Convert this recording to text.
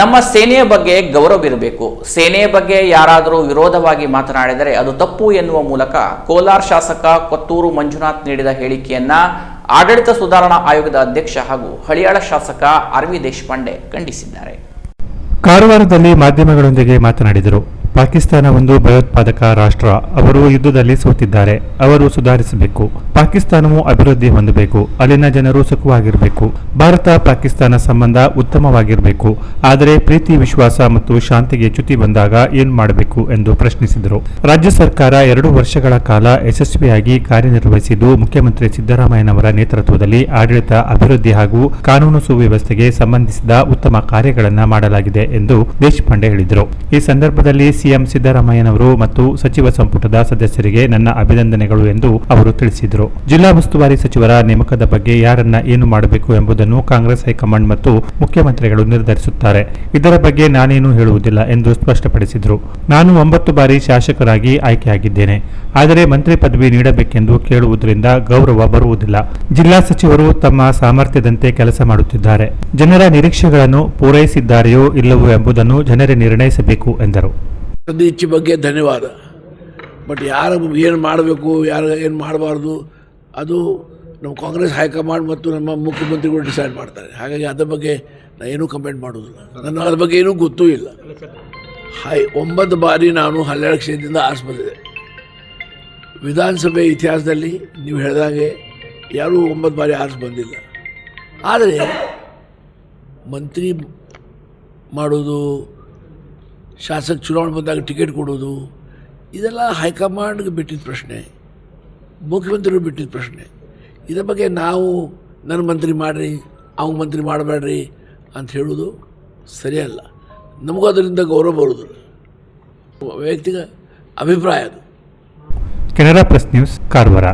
ನಮ್ಮ ಸೇನೆಯ ಬಗ್ಗೆ ಗೌರವವಿರಬೇಕು ಸೇನೆಯ ಬಗ್ಗೆ ಯಾರಾದರೂ ವಿರೋಧವಾಗಿ ಮಾತನಾಡಿದರೆ ಅದು ತಪ್ಪು ಎನ್ನುವ ಮೂಲಕ ಕೋಲಾರ ಶಾಸಕ ಕೊತ್ತೂರು ಮಂಜುನಾಥ್ ನೀಡಿದ ಹೇಳಿಕೆಯನ್ನ ಆಡಳಿತ ಸುಧಾರಣಾ ಆಯೋಗದ ಅಧ್ಯಕ್ಷ ಹಾಗೂ ಹಳಿಯಾಳ ಶಾಸಕ ಆರ್ ವಿ ದೇಶಪಾಂಡೆ ಖಂಡಿಸಿದ್ದಾರೆ. ಕಾರವಾರದಲ್ಲಿ ಮಾಧ್ಯಮಗಳೊಂದಿಗೆ ಮಾತನಾಡಿದರು. ಪಾಕಿಸ್ತಾನ ಒಂದು ಭಯೋತ್ಪಾದಕ ರಾಷ್ಟ್ರ. ಅವರು ಯುದ್ಧದಲ್ಲಿ ಸೋತಿದ್ದಾರೆ. ಅವರು ಸುಧಾರಿಸಬೇಕು. ಪಾಕಿಸ್ತಾನವು ಅಭಿವೃದ್ಧಿ ಹೊಂದಬೇಕು. ಅಲ್ಲಿನ ಜನರು ಸುಖವಾಗಿರಬೇಕು. ಭಾರತ ಪಾಕಿಸ್ತಾನ ಸಂಬಂಧ ಉತ್ತಮವಾಗಿರಬೇಕು. ಆದರೆ ಪ್ರೀತಿ, ವಿಶ್ವಾಸ ಮತ್ತು ಶಾಂತಿಗೆ ಚ್ಯುತಿ ಬಂದಾಗ ಏನ್ ಮಾಡಬೇಕು ಎಂದು ಪ್ರಶ್ನಿಸಿದರು. ರಾಜ್ಯ ಸರ್ಕಾರ ಎರಡು ವರ್ಷಗಳ ಕಾಲ ಯಶಸ್ವಿಯಾಗಿ ಕಾರ್ಯನಿರ್ವಹಿಸಿದ್ದು ಮುಖ್ಯಮಂತ್ರಿ ಸಿದ್ದರಾಮಯ್ಯನವರ ನೇತೃತ್ವದಲ್ಲಿ ಆಡಳಿತ, ಅಭಿವೃದ್ಧಿ ಹಾಗೂ ಕಾನೂನು ಸುವ್ಯವಸ್ಥೆಗೆ ಸಂಬಂಧಿಸಿದ ಉತ್ತಮ ಕಾರ್ಯಗಳನ್ನು ಮಾಡಲಾಗಿದೆ ಎಂದು ದೇಶಪಾಂಡೆ ಹೇಳಿದರು. ಈ ಸಂದರ್ಭದಲ್ಲಿ ಸಿಎಂ ಸಿದ್ದರಾಮಯ್ಯನವರು ಮತ್ತು ಸಚಿವ ಸಂಪುಟದ ಸದಸ್ಯರಿಗೆ ನನ್ನ ಅಭಿನಂದನೆಗಳು ಎಂದು ಅವರು ತಿಳಿಸಿದರು. ಜಿಲ್ಲಾ ಉಸ್ತುವಾರಿ ಸಚಿವರ ನೇಮಕದ ಬಗ್ಗೆ ಯಾರನ್ನ ಏನು ಮಾಡಬೇಕು ಎಂಬುದನ್ನು ಕಾಂಗ್ರೆಸ್ ಹೈಕಮಾಂಡ್ ಮತ್ತು ಮುಖ್ಯಮಂತ್ರಿಗಳು ನಿರ್ಧರಿಸುತ್ತಾರೆ. ಇದರ ಬಗ್ಗೆ ನಾನೇನು ಹೇಳುವುದಿಲ್ಲ ಎಂದು ಸ್ಪಷ್ಟಪಡಿಸಿದರು. ನಾನು ಒಂಬತ್ತು ಬಾರಿ ಶಾಸಕರಾಗಿ ಆಯ್ಕೆಯಾಗಿದ್ದೇನೆ. ಆದರೆ ಮಂತ್ರಿ ಪದವಿ ನೀಡಬೇಕೆಂದು ಕೇಳುವುದರಿಂದ ಗೌರವ ಬರುವುದಿಲ್ಲ. ಜಿಲ್ಲಾ ಸಚಿವರು ತಮ್ಮ ಸಾಮರ್ಥ್ಯದಂತೆ ಕೆಲಸ ಮಾಡುತ್ತಿದ್ದಾರೆ. ಜನರ ನಿರೀಕ್ಷೆಗಳನ್ನು ಪೂರೈಸಿದ್ದಾರೆಯೋ ಇಲ್ಲವೋ ಎಂಬುದನ್ನು ಜನರೇ ನಿರ್ಣಯಿಸಬೇಕು ಎಂದರು. ಸದಿಚ್ಛೆ ಬಗ್ಗೆ ಧನ್ಯವಾದ. ಬಟ್ ಯಾರು ಏನು ಮಾಡಬೇಕು, ಯಾರು ಏನು ಮಾಡಬಾರ್ದು, ಅದು ನಮ್ಮ ಕಾಂಗ್ರೆಸ್ ಹೈಕಮಾಂಡ್ ಮತ್ತು ನಮ್ಮ ಮುಖ್ಯಮಂತ್ರಿಗಳು ಡಿಸೈಡ್ ಮಾಡ್ತಾರೆ. ಹಾಗಾಗಿ ಅದ್ರ ಬಗ್ಗೆ ನಾನು ಏನೂ ಕಂಪ್ಲೇಂಟ್ ಮಾಡೋದಿಲ್ಲ. ನನ್ನ ಅದ್ರ ಬಗ್ಗೆ ಏನೂ ಗೊತ್ತೂ ಇಲ್ಲ. ಹೈ, ಒಂಬತ್ತು ಬಾರಿ ನಾನು ಹನ್ನೆರಡು ಕ್ಷೇತ್ರದಿಂದ ಬಂದಿದೆ ವಿಧಾನಸಭೆ ಇತಿಹಾಸದಲ್ಲಿ ನೀವು ಹೇಳಿದಾಗೆ ಯಾರೂ ಒಂಬತ್ತು ಬಾರಿ ಆರಿಸಿ ಬಂದಿಲ್ಲ. ಆದರೆ ಮಂತ್ರಿ ಮಾಡೋದು ಶಾಸಕ ಚುನಾವಣೆ ಬಂದಾಗ ಟಿಕೆಟ್ ಕೊಡೋದು, ಇದೆಲ್ಲ ಹೈಕಮಾಂಡ್ಗೆ ಬಿಟ್ಟಿದ್ದ ಪ್ರಶ್ನೆ ಮುಖ್ಯಮಂತ್ರಿಗಳು ಬಿಟ್ಟಿದ್ದ ಪ್ರಶ್ನೆ. ಇದರ ಬಗ್ಗೆ ನಾವು ನನ್ನ ಮಂತ್ರಿ ಮಾಡಿರಿ ಅವ್ನ ಮಂತ್ರಿ ಮಾಡಬೇಡ್ರಿ ಅಂತ ಹೇಳೋದು ಸರಿಯಲ್ಲ. ನಮಗೂ ಅದರಿಂದ ಗೌರವ ಬರೋದಿಲ್ಲ ವೈಯಕ್ತಿಕ ಅಭಿಪ್ರಾಯ ಅದು. Canara press news, Karwar.